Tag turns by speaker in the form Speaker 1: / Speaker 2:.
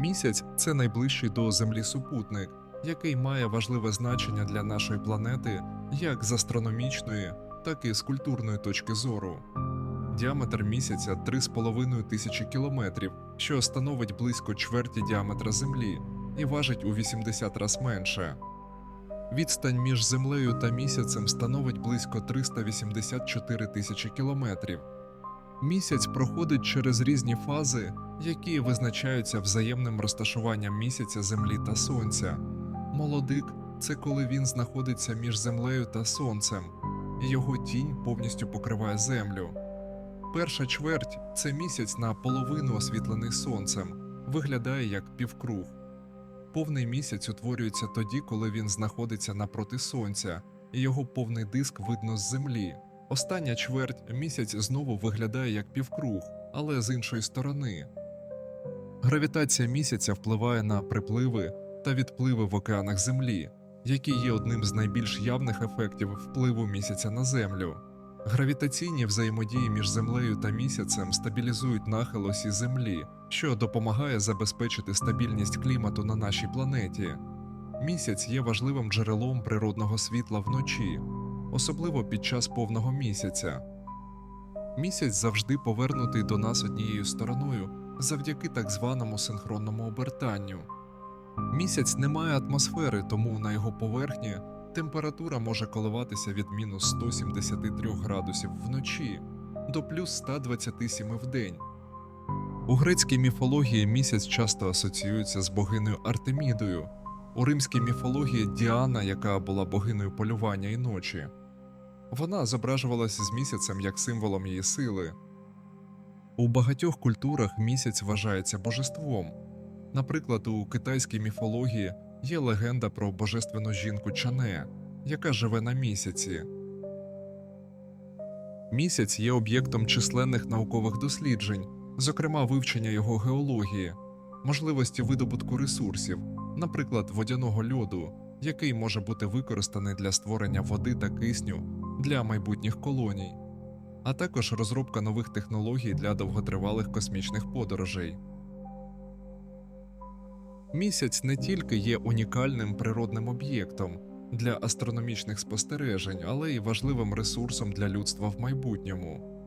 Speaker 1: Місяць це найближчий до Землі супутник, який має важливе значення для нашої планети як з астрономічної, так і з культурної точки зору. Діаметр місяця 3,5 тисячі кілометрів, що становить близько чверті діаметра Землі і важить у 80 раз менше. Відстань між Землею та місяцем становить близько 384 тисячі кілометрів. Місяць проходить через різні фази, які визначаються взаємним розташуванням місяця, Землі та Сонця. Молодик це коли він знаходиться між Землею та Сонцем, і його тінь повністю покриває Землю. Перша чверть це місяць наполовину освітлений сонцем, виглядає як півкруг. Повний місяць утворюється тоді, коли він знаходиться напроти сонця, і його повний диск видно з землі. Остання чверть місяць знову виглядає як півкруг, але з іншої сторони. Гравітація місяця впливає на припливи та відпливи в океанах Землі, які є одним з найбільш явних ефектів впливу місяця на Землю. Гравітаційні взаємодії між Землею та місяцем стабілізують нахил осі Землі, що допомагає забезпечити стабільність клімату на нашій планеті. Місяць є важливим джерелом природного світла вночі, особливо під час повного місяця. Місяць завжди повернутий до нас однією стороною завдяки так званому синхронному обертанню. Місяць не має атмосфери, тому на його поверхні температура може коливатися від мінус 173 градусів вночі до плюс 127 вдень. У грецькій міфології місяць часто асоціюється з богинею Артемідою, у римській міфології Діана, яка була богинею полювання і ночі. Вона зображувалася з місяцем як символом її сили. У багатьох культурах місяць вважається божеством. Наприклад, у китайській міфології є легенда про божественну жінку Чане, яка живе на місяці. Місяць є об'єктом численних наукових досліджень, зокрема вивчення його геології, можливості видобутку ресурсів, наприклад, водяного льоду, який може бути використаний для створення води та кисню для майбутніх колоній, а також розробка нових технологій для довготривалих космічних подорожей. Місяць не тільки є унікальним природним об'єктом для астрономічних спостережень, але й важливим ресурсом для людства в майбутньому.